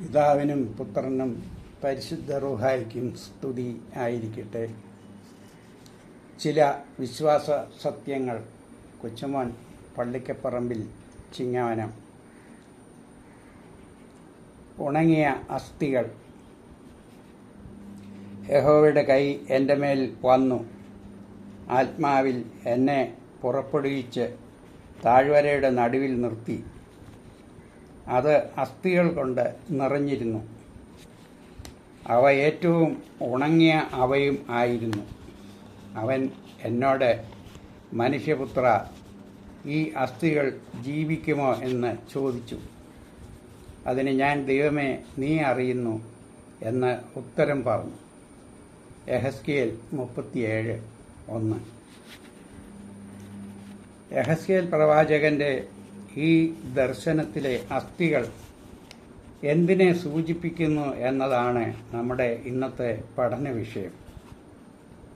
പിതാവിനും പുത്രനും പരിശുദ്ധ റുഹായിക്കും സ്തുതി ആയിരിക്കട്ടെ. ചില വിശ്വാസ സത്യങ്ങൾ കൊച്ചുമോൻ പള്ളിക്കപ്പറമ്പിൽ ചിങ്ങവനം. ഉണങ്ങിയ അസ്ഥികൾ. യഹോവയുടെ കൈ എന്റെ മേൽ വന്നു. ആത്മാവിൽ എന്നെ പുറപ്പെടുവിച്ച് താഴ്വരയുടെ നടുവിൽ നിർത്തി. അത് അസ്ഥികൾ കൊണ്ട് നിറഞ്ഞിരുന്നു. അവ ഏറ്റവും ഉണങ്ങിയ അവയും ആയിരുന്നു. അവൻ എന്നോട് മനുഷ്യപുത്ര ഈ അസ്ഥികൾ ജീവിക്കുമോ എന്ന് ചോദിച്ചു. അതിന് ഞാൻ ദൈവമേ നീ അറിയുന്നു എന്ന് ഉത്തരം പറഞ്ഞു. എഹസ്കിയേൽ മുപ്പത്തിയേഴ് ഒന്ന്. എഹസ്കിയേൽ പ്രവാചകന്റെ ഈ ദർശനത്തിലെ അസ്ഥികൾ എന്തിനെ സൂചിപ്പിക്കുന്നു എന്നതാണ് നമ്മുടെ ഇന്നത്തെ പഠന വിഷയം.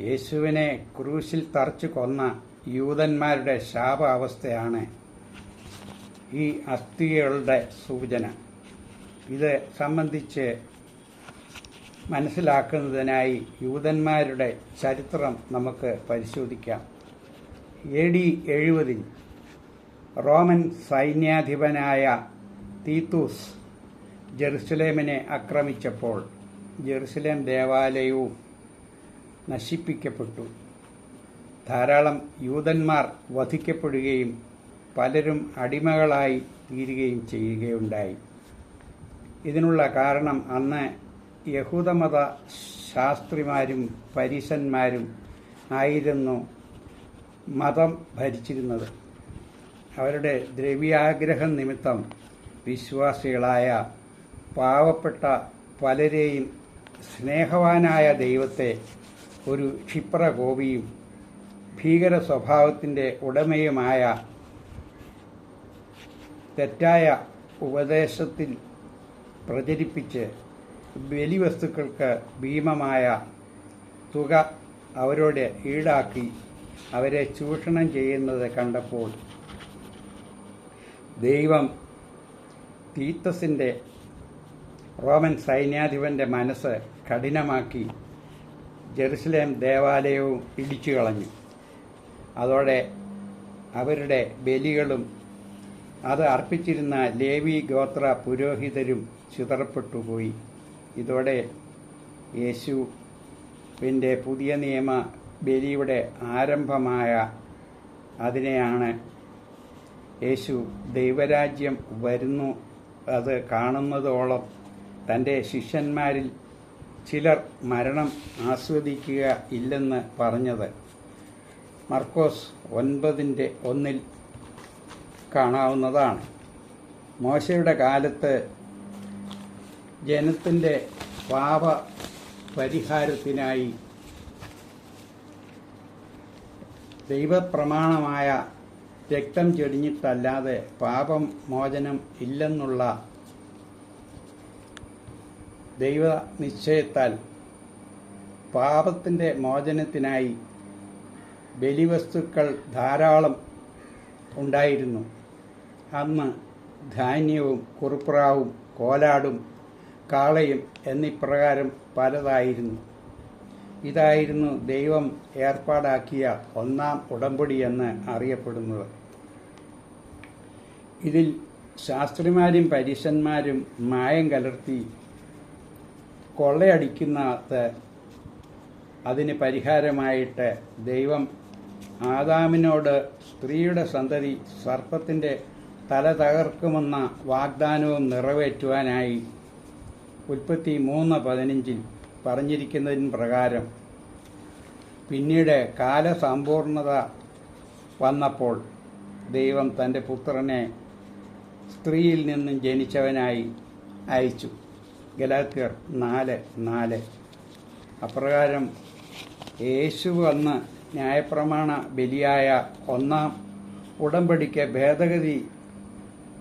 യേശുവിനെ ക്രൂശിൽ തറച്ചു കൊന്ന യൂതന്മാരുടെ ശാപാവസ്ഥയാണ് ഈ അസ്ഥികളുടെ സൂചന. ഇത് സംബന്ധിച്ച് മനസ്സിലാക്കുന്നതിനായി യൂതന്മാരുടെ ചരിത്രം നമുക്ക് പരിശോധിക്കാം. എ ഡി എഴുപതിൽ റോമൻ സൈന്യാധിപനായ തീത്തൂസ് ജെറുസലേമിനെ ആക്രമിച്ചപ്പോൾ ജെറുസലേം ദേവാലയവും നശിപ്പിക്കപ്പെട്ടു. ധാരാളം യൂതന്മാർ വധിക്കപ്പെടുകയും പലരും അടിമകളായി തീരുകയും ചെയ്യുകയുണ്ടായി. ഇതിനുള്ള കാരണം അന്ന് യഹൂദമത ശാസ്ത്രിമാരും പരീശന്മാരും ആയിരുന്നു മതം ഭരിച്ചിരുന്നത്. അവരുടെ ദ്രവ്യാഗ്രഹം നിമിത്തം വിശ്വാസികളായ പാവപ്പെട്ട പലരെയും സ്നേഹവാനായ ദൈവത്തെ ഒരു ക്ഷിപ്രകോപിയും ഭീകര സ്വഭാവത്തിന്റെ ഉടമയുമായ തെറ്റായ ഉപദേശത്തിൽ പ്രചരിപ്പിച്ച് ബലിവസ്തുക്കൾക്ക് ഭീമമായ തുക അവരോട് ഈടാക്കി അവരെ ചൂഷണം ചെയ്യുന്നത് കണ്ടപ്പോൾ ദൈവം തീത്തസിന്റെ റോമൻ സൈന്യാധിപന്റെ മനസ്സ് കഠിനമാക്കി ജെറുസലേം ദേവാലയവും ഇടിച്ചു കളഞ്ഞു. അതോടെ അവരുടെ ബലികളും അത് അർപ്പിച്ചിരുന്ന ലേവി ഗോത്ര പുരോഹിതരും ചിതറപ്പെട്ടുപോയി. ഇതോടെ യേശുവിന്റെ പുതിയ നിയമ ബലിയുടെ ആരംഭമായ അതിനെയാണ് യേശു ദൈവരാജ്യം വരുന്നു അത് കാണുന്നതോളം തന്റെ ശിഷ്യന്മാരിൽ ചിലർ മരണം ആസ്വദിക്കുക ഇല്ലെന്ന് പറഞ്ഞത്. മർക്കോസ് ഒൻപതിന്റെ ഒന്നിൽ കാണാവുന്നതാണ്. മോശയുടെ കാലത്ത് ജനത്തിന്റെ പാപ പരിഹാരത്തിനായി ദൈവപ്രമാണമായ രക്തം ചെടിഞ്ഞിട്ടല്ലാതെ പാപം മോചനം ഇല്ലെന്നുള്ള ദൈവ നിശ്ചയത്താൽ പാപത്തിന്റെ മോചനത്തിനായി ബലിവസ്തുക്കൾ ധാരാളം ഉണ്ടായിരുന്നു. അന്ന് ധാന്യവും കുറുപ്രാവും കോലാടും കാളയും എന്നിപ്രകാരം പലതായിരുന്നു. ഇതായിരുന്നു ദൈവം ഏർപ്പാടാക്കിയ ഒന്നാം ഉടമ്പടി എന്ന് അറിയപ്പെടുന്നത്. ഇതിൽ ശാസ്ത്രിമാരും പരീശന്മാരും മായം കലർത്തി കൊള്ളയടിക്കുന്നത് അതിന് പരിഹാരമായിട്ട് ദൈവം ആദാമിനോട് സ്ത്രീയുടെ സന്തതി സർപ്പത്തിന്റെ തല തകർക്കുമെന്ന വാഗ്ദാനവും നിറവേറ്റുവാനായി ഉൽപ്പത്തി മൂന്ന് പതിനഞ്ചിൽ പറഞ്ഞിരിക്കുന്നതിന് പ്രകാരം പിന്നീട് കാലസമ്പൂർണത വന്നപ്പോൾ ദൈവം തന്റെ പുത്രനെ സ്ത്രീയിൽ നിന്നും ജനിച്ചവനായി അയച്ചു. ഗലാത്യർ നാല് നാല്. അപ്രകാരം യേശു വന്ന് ന്യായപ്രമാണ ബലിയായ ഒന്നാം ഉടമ്പടിക്ക് ഭേദഗതി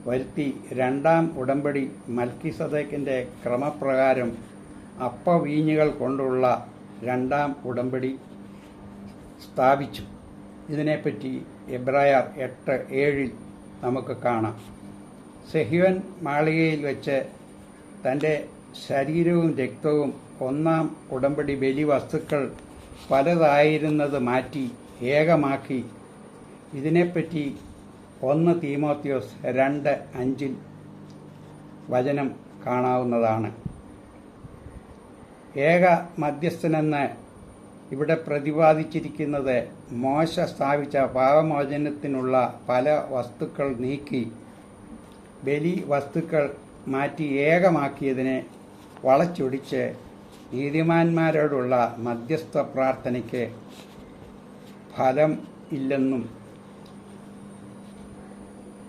വരുത്തി രണ്ടാം ഉടമ്പടി മൽക്കിസദേക്കിന്റെ ക്രമപ്രകാരം അപ്പവീഞ്ഞുകൾ കൊണ്ടുള്ള രണ്ടാം ഉടമ്പടി സ്ഥാപിച്ചു. ഇതിനെപ്പറ്റി എബ്രായർ എട്ട് ഏഴിൽ നമുക്ക് കാണാം. സെഹ്യുവൻ മാളികയിൽ വെച്ച് തന്റെ ശരീരവും രക്തവും ഒന്നാം ഉടമ്പടി ബലി വസ്തുക്കൾ പലതായിരുന്നത് മാറ്റി ഏകമാക്കി. ഇതിനെപ്പറ്റി ഒന്ന് തീമോത്യോസ് രണ്ട് അഞ്ചിൽ വചനം കാണാവുന്നതാണ്. ഏക മധ്യസ്ഥനെന്ന് ഇവിടെ പ്രതിപാദിച്ചിരിക്കുന്നത് മോശ സ്ഥാപിച്ച പാപമോചനത്തിനുള്ള പല വസ്തുക്കൾ നീക്കി ബലി വസ്തുക്കൾ മാറ്റി ഏകമാക്കിയതിനെ വളച്ചൊടിച്ച് നീതിമാന്മാരോടുള്ള മധ്യസ്ഥ പ്രാർത്ഥനയ്ക്ക് ഫലം ഇല്ലെന്നും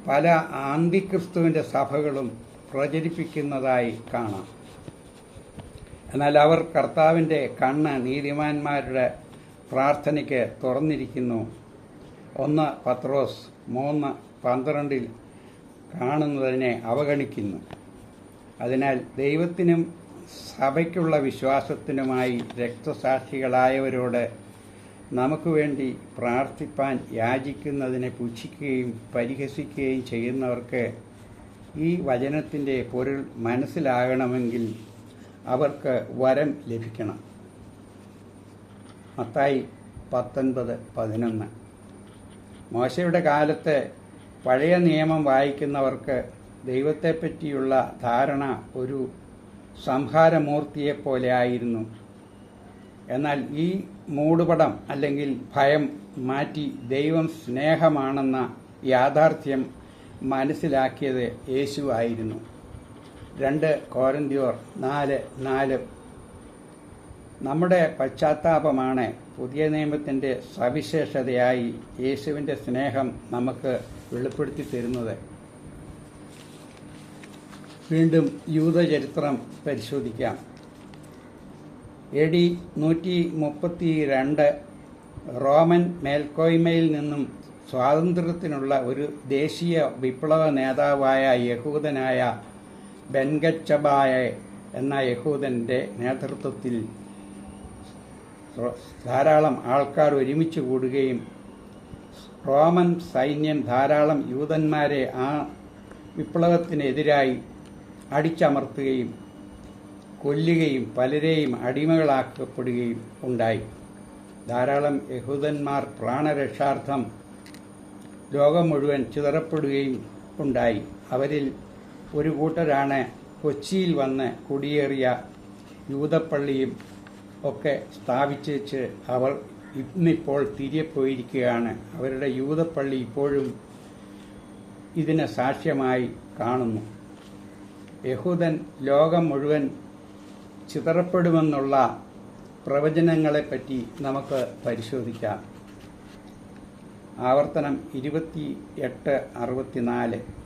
പല ആന്തിക്രിസ്തുവിന്റെ സഭകളും പ്രചരിപ്പിക്കുന്നതായി കാണാം. എന്നാൽ അവർ കർത്താവിന്റെ കണ്ണ് നീതിമാന്മാരുടെ പ്രാർത്ഥനയ്ക്ക് തുറന്നിരിക്കുന്നു. ഒന്ന് പത്രോസ് മൂന്ന് പന്ത്രണ്ടിൽ കാണുന്നതിനെ അവഗണിക്കുന്നു. അതിനാൽ ദൈവത്തിനും സഭയ്ക്കുള്ള വിശ്വാസത്തിനുമായി രക്തസാക്ഷികളായവരോട് നമുക്ക് വേണ്ടി പ്രാർത്ഥിപ്പാൻ യാചിക്കുന്നതിനെ പുച്ഛിക്കുകയും പരിഹസിക്കുകയും ചെയ്യുന്നവർക്ക് ഈ വചനത്തിന്റെ പൊരുൾ മനസ്സിലാകണമെങ്കിൽ അവർക്ക് വരം ലഭിക്കണം. മത്തായി പത്തൊൻപത് പതിനൊന്ന്. മോശയുടെ കാലത്ത് പഴയ നിയമം വായിക്കുന്നവർക്ക് ദൈവത്തെപ്പറ്റിയുള്ള ധാരണ ഒരു സംഹാരമൂർത്തിയെപ്പോലെ ആയിരുന്നു എന്നാൽ ഈ മൂടുപടം അല്ലെങ്കിൽ ഭയം മാറ്റി ദൈവം സ്നേഹമാണെന്ന യാഥാർത്ഥ്യം മനസ്സിലാക്കിയത് യേശു ആയിരുന്നു. രണ്ട് കോരന്തിയോർ നാല് നാല്. നമ്മുടെ പശ്ചാത്താപമാണ് പുതിയ നിയമത്തിന്റെ സവിശേഷതയായി യേശുവിന്റെ സ്നേഹം നമുക്ക് വെളിപ്പെടുത്തി തരുന്നത്. വീണ്ടും യൂതചരിത്രം പരിശോധിക്കാം. എ ഡി നൂറ്റി മുപ്പത്തി രണ്ട് റോമൻ മേൽക്കോയ്മയിൽ നിന്നും സ്വാതന്ത്ര്യത്തിനുള്ള ഒരു ദേശീയ വിപ്ലവ നേതാവായ യഹൂദനായ ബെൻഗച്ചബായ എന്ന യഹൂദന്റെ നേതൃത്വത്തിൽ ധാരാളം ആൾക്കാർ ഒരുമിച്ച് കൂടുകയും റോമൻ സൈന്യം ധാരാളം യൂതന്മാരെ ആ വിപ്ലവത്തിനെതിരായി അടിച്ചമർത്തുകയും കൊല്ലുകയും പലരെയും അടിമകളാക്കപ്പെടുകയും ഉണ്ടായി. ധാരാളം യഹൂദന്മാർ പ്രാണരക്ഷാർത്ഥം ലോകം മുഴുവൻ ചിതറപ്പെടുകയും ഉണ്ടായി. അവരിൽ ഒരു കൂട്ടരാണ് കൊച്ചിയിൽ വന്ന് കുടിയേറിയ യൂതപ്പള്ളിയും ഒക്കെ സ്ഥാപിച്ചേച്ച് അവർ ഇന്നിപ്പോൾ തിരികെ പോയിരിക്കുകയാണ്. അവരുടെ യൂതപ്പള്ളി ഇപ്പോഴും ഇതിന് സാക്ഷ്യമായി കാണുന്നു. യഹൂദൻ ലോകം മുഴുവൻ ചിതറപ്പെടുമെന്നുള്ള പ്രവചനങ്ങളെപ്പറ്റി നമുക്ക് പരിശോധിക്കാം. ആവർത്തനം ഇരുപത്തി എട്ട് അറുപത്തിനാല്.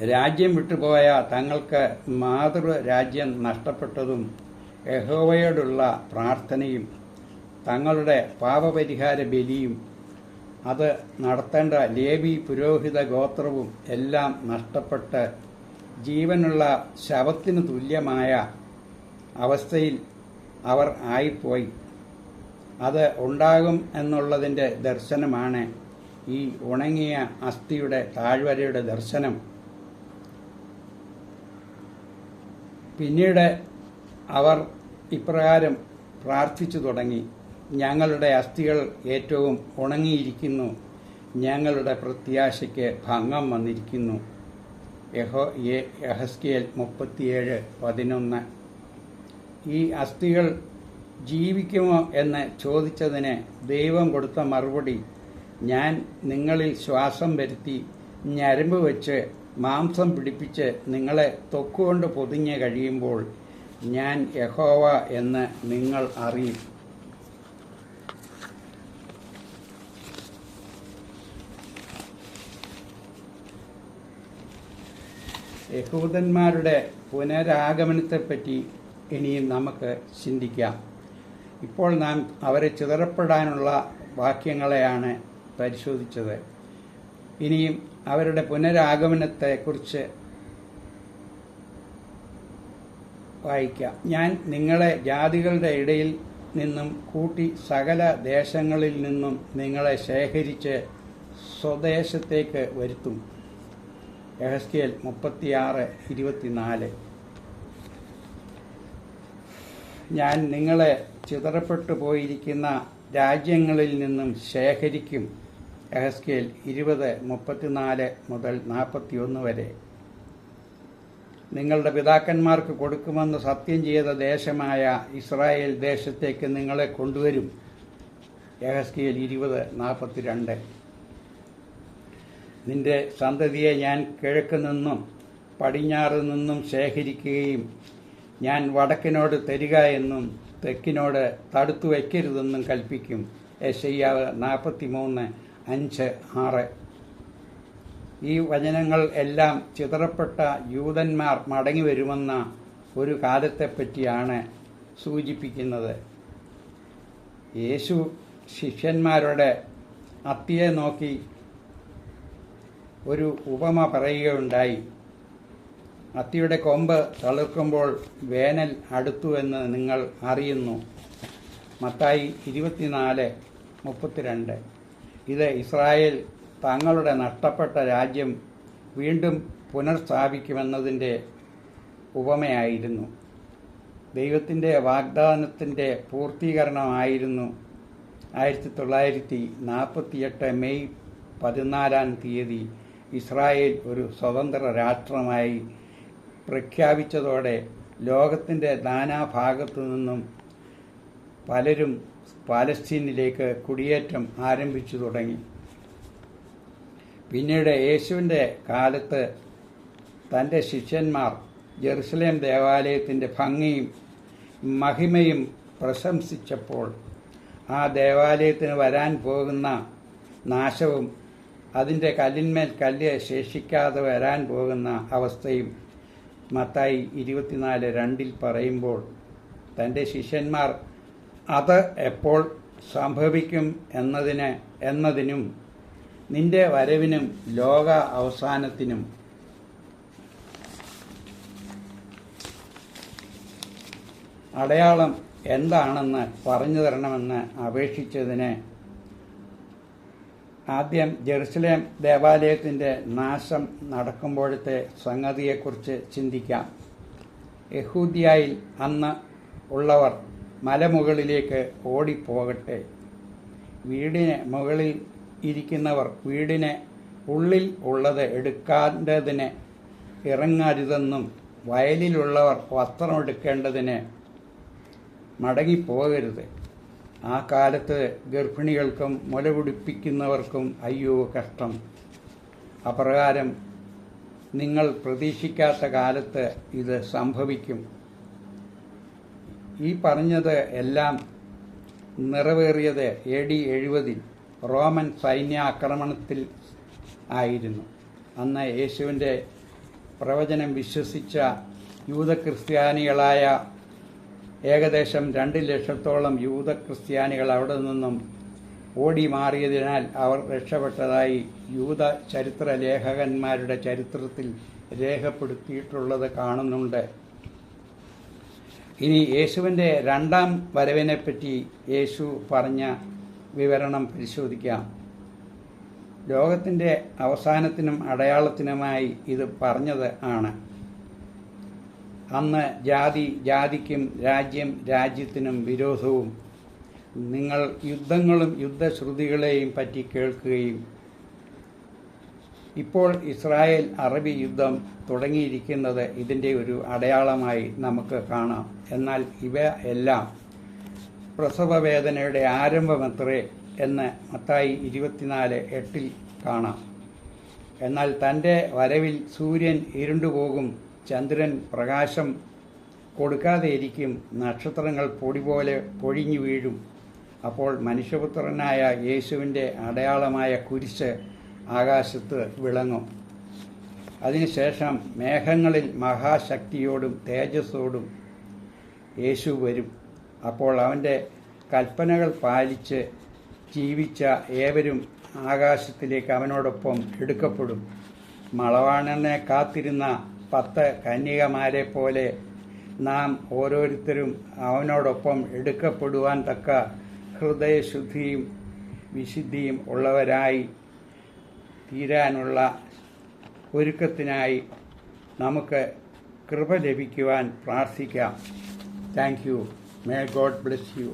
രാജ്യം വിട്ടുപോയ തങ്ങൾക്ക് മാതൃരാജ്യം നഷ്ടപ്പെട്ടതും യഹോവയോടുള്ള പ്രാർത്ഥനയും തങ്ങളുടെ പാപപരിഹാര ബലിയും അത് നടത്തേണ്ട ലേവി പുരോഹിത ഗോത്രവും എല്ലാം നഷ്ടപ്പെട്ട് ജീവനുള്ള ശവത്തിന് തുല്യമായ അവസ്ഥയിൽ അവർ ആയിപ്പോയി. അത് ഉണ്ടാകും എന്നുള്ളതിന്റെ ദർശനമാണ് ഈ ഉണങ്ങിയ അസ്ഥിയുടെ താഴ്വരയുടെ ദർശനം. പിന്നീട് അവർ ഇപ്രകാരം പ്രാർത്ഥിച്ചു തുടങ്ങി ഞങ്ങളുടെ അസ്ഥികൾ ഏറ്റവും ഉണങ്ങിയിരിക്കുന്നു. ഞങ്ങളുടെ പ്രത്യാശയ്ക്ക് ഭംഗം വന്നിരിക്കുന്നു യഹോ യഹസ്കിയൽ മുപ്പത്തിയേഴ് പതിനൊന്ന്. ഈ അസ്ഥികൾ ജീവിക്കുമോ എന്ന് ചോദിച്ചതിന് ദൈവം കൊടുത്ത മറുപടി ഞാൻ നിങ്ങളിൽ ശ്വാസം വരുത്തി ഞരമ്പ് വെച്ച് മാംസം പിടിപ്പിച്ച് നിങ്ങളെ തൊക്കുകൊണ്ട് പൊതിഞ്ഞ് കഴിയുമ്പോൾ ഞാൻ യഹോവ എന്ന് നിങ്ങൾ അറിയും. യഹൂദന്മാരുടെ പുനരാഗമനത്തെപ്പറ്റി ഇനിയും നമുക്ക് ചിന്തിക്കാം. ഇപ്പോൾ നാം അവരെ ചിതറപ്പെടാനുള്ള വാക്യങ്ങളെയാണ് പരിശോധിച്ചത്. ഇനിയും അവരുടെ പുനരാഗമനത്തെക്കുറിച്ച് വായിക്കാം. ഞാൻ നിങ്ങളെ ജാതികളുടെ ഇടയിൽ നിന്നും കൂട്ടി സകല ദേശങ്ങളിൽ നിന്നും നിങ്ങളെ ശേഖരിച്ച് സ്വദേശത്തേക്ക് വരുത്തും. എഹസ്കിയൽ മുപ്പത്തിയാറ് ഇരുപത്തിനാല്. ഞാൻ നിങ്ങളെ ചിതറപ്പെട്ടു പോയിരിക്കുന്ന രാജ്യങ്ങളിൽ നിന്നും ശേഖരിക്കും. എഹസ്കേൽ ഇരുപത് മുപ്പത്തിനാല് മുതൽ നാൽപ്പത്തിയൊന്ന് വരെ. നിങ്ങളുടെ പിതാക്കന്മാർക്ക് കൊടുക്കുമെന്ന് സത്യം ചെയ്ത ദേശമായ ഇസ്രായേൽ ദേശത്തേക്ക് നിങ്ങളെ കൊണ്ടുവരും. എഹസ്കേൽ ഇരുപത് നാൽപ്പത്തിരണ്ട്. നിന്റെ സന്തതിയെ ഞാൻ കിഴക്ക് നിന്നും പടിഞ്ഞാറ് നിന്നും ശേഖരിക്കുകയും ഞാൻ വടക്കിനോട് തരിക എന്നും തെക്കിനോട് തടുത്തു വയ്ക്കരുതെന്നും കൽപ്പിക്കും. യശയ്യാവ് നാൽപ്പത്തി മൂന്ന് അഞ്ച് ആറ്. ഈ വചനങ്ങൾ എല്ലാം ചിതറപ്പെട്ട യൂതന്മാർ മടങ്ങി വരുമെന്ന ഒരു കാലത്തെപ്പറ്റിയാണ് സൂചിപ്പിക്കുന്നത്. യേശു ശിഷ്യന്മാരുടെ അത്തിയെ നോക്കി ഒരു ഉപമ പറയുകയുണ്ടായി. അത്തിയുടെ കൊമ്പ് തളിർക്കുമ്പോൾ വേനൽ അടുത്തു എന്ന് നിങ്ങൾ അറിയുന്നു. മത്തായി ഇരുപത്തിനാല് മുപ്പത്തിരണ്ട്. ഇത് ഇസ്രായേൽ തങ്ങളുടെ നഷ്ടപ്പെട്ട രാജ്യം വീണ്ടും പുനർസ്ഥാപിക്കുമെന്നതിന്റെ ഉപമയായിരുന്നു. ദൈവത്തിന്റെ വാഗ്ദാനത്തിന്റെ പൂർത്തീകരണമായിരുന്നു ആയിരത്തി തൊള്ളായിരത്തി നാൽപ്പത്തിയെട്ട് മെയ് പതിനാലാം തീയതി ഇസ്രായേൽ ഒരു സ്വതന്ത്ര രാഷ്ട്രമായി പ്രഖ്യാപിച്ചതോടെ ലോകത്തിന്റെ നാനാഭാഗത്തു നിന്നും പലരും പാലസ്തീനിലേക്ക് കുടിയേറ്റം ആരംഭിച്ചു തുടങ്ങി. പിന്നീട് യേശുവിന്റെ കാലത്ത് തന്റെ ശിഷ്യന്മാർ ജെറുസലേം ദേവാലയത്തിന്റെ ഭംഗിയും മഹിമയും പ്രശംസിച്ചപ്പോൾ ആ ദേവാലയത്തിന് വരാൻ പോകുന്ന നാശവും അതിന്റെ കല്ലിന്മേൽ കല്ല് ശേഷിക്കാതെ വരാൻ പോകുന്ന അവസ്ഥയും മത്തായി ഇരുപത്തിനാല് രണ്ടിൽ പറയുമ്പോൾ തന്റെ ശിഷ്യന്മാർ അത് എപ്പോൾ സംഭവിക്കും എന്നതിന് എന്നതിനും നിന്റെ വരവിനും ലോക അവസാനത്തിനും. അടയാളം എന്താണെന്ന് പറഞ്ഞു തരണമെന്ന് അപേക്ഷിച്ചതിന് ആദ്യം ജെറുസലേം ദേവാലയത്തിന്റെ നാശം നടക്കുമ്പോഴത്തെ സംഗതിയെക്കുറിച്ച് ചിന്തിക്കാം. യഹൂദിയായിൽ അന്ന് ഉള്ളവർ മലമുകളിലേക്ക് ഓടിപ്പോകട്ടെ. വീടിന് മുകളിൽ ഇരിക്കുന്നവർ വീടിന് ഉള്ളിൽ ഉള്ളത് എടുക്കേണ്ടതിന് ഇറങ്ങരുതെന്നും വയലിലുള്ളവർ വസ്ത്രം വസ്ത്രമെടുക്കേണ്ടതിന് മടങ്ങിപ്പോകരുത്. ആ കാലത്ത് ഗർഭിണികൾക്കും മുലപിടിപ്പിക്കുന്നവർക്കും അയ്യോ കഷ്ടം. അപ്രകാരം നിങ്ങൾ പ്രതീക്ഷിക്കാത്ത കാലത്ത് ഇത് സംഭവിക്കും. ഈ പറഞ്ഞത് എല്ലാം നിറവേറിയത് എ ഡി എഴുപതിൽ റോമൻ സൈന്യാക്രമണത്തിൽ ആയിരുന്നു. അന്ന് യേശുവിന്റെ പ്രവചനം വിശ്വസിച്ച യൂതക്രിസ്ത്യാനികളായ ഏകദേശം രണ്ട് ലക്ഷത്തോളം യൂത ക്രിസ്ത്യാനികൾ അവിടെ നിന്നും ഓടി മാറിയതിനാൽ അവർ രക്ഷപ്പെട്ടതായി യൂത ചരിത്ര ലേഖകന്മാരുടെ ചരിത്രത്തിൽ രേഖപ്പെടുത്തിയിട്ടുള്ളത് കാണുന്നുണ്ട്. ഇനി യേശുവിന്റെ രണ്ടാം വരവിനെപ്പറ്റി യേശു പറഞ്ഞ വിവരണം പരിശോധിക്കാം. ലോകത്തിന്റെ അവസാനത്തിനും അടയാളത്തിനുമായി ഇത് പറഞ്ഞത് ആണ്. അന്ന് ജാതി ജാതിക്കും രാജ്യം രാജ്യത്തിനും വിരോധവും നിങ്ങൾ യുദ്ധങ്ങളും യുദ്ധശ്രുതികളെയും പറ്റി കേൾക്കുകയും ഇപ്പോൾ ഇസ്രായേൽ അറബി യുദ്ധം തുടങ്ങിയിരിക്കുന്നത് ഇതിന്റെ ഒരു അടയാളമായി നമുക്ക് കാണാം. എന്നാൽ ഇവ എല്ലാം പ്രസവവേദനയുടെ ആരംഭമത്രേ എന്ന് മത്തായി ഇരുപത്തിനാല് എട്ടിൽ കാണാം. എന്നാൽ തന്റെ വരവിൽ സൂര്യൻ ഇരുണ്ടുപോകും ചന്ദ്രൻ പ്രകാശം കൊടുക്കാതെയിരിക്കും നക്ഷത്രങ്ങൾ പൊടി പോലെ പൊഴിഞ്ഞു വീഴും. അപ്പോൾ മനുഷ്യപുത്രനായ യേശുവിന്റെ അടയാളമായ കുരിശ് ആകാശത്ത് വിളങ്ങും. അതിനുശേഷം മേഘങ്ങളിൽ മഹാശക്തിയോടും തേജസ്സോടും യേശു വരും. അപ്പോൾ അവന്റെ കൽപ്പനകൾ പാലിച്ച് ജീവിച്ച ഏവരും ആകാശത്തിലേക്ക് അവനോടൊപ്പം എടുക്കപ്പെടും. മളവാണനെ കാത്തിരുന്ന പത്ത് കന്യകമാരെ പോലെ നാം ഓരോരുത്തരും അവനോടൊപ്പം എടുക്കപ്പെടുവാൻ തക്ക ഹൃദയശുദ്ധിയും വിശുദ്ധിയും ഉള്ളവരായി തീരാനുള്ള ഒരുക്കത്തിനായി നമുക്ക് കൃപ ലഭിക്കുവാൻ പ്രാർത്ഥിക്കാം. Thank you may God bless you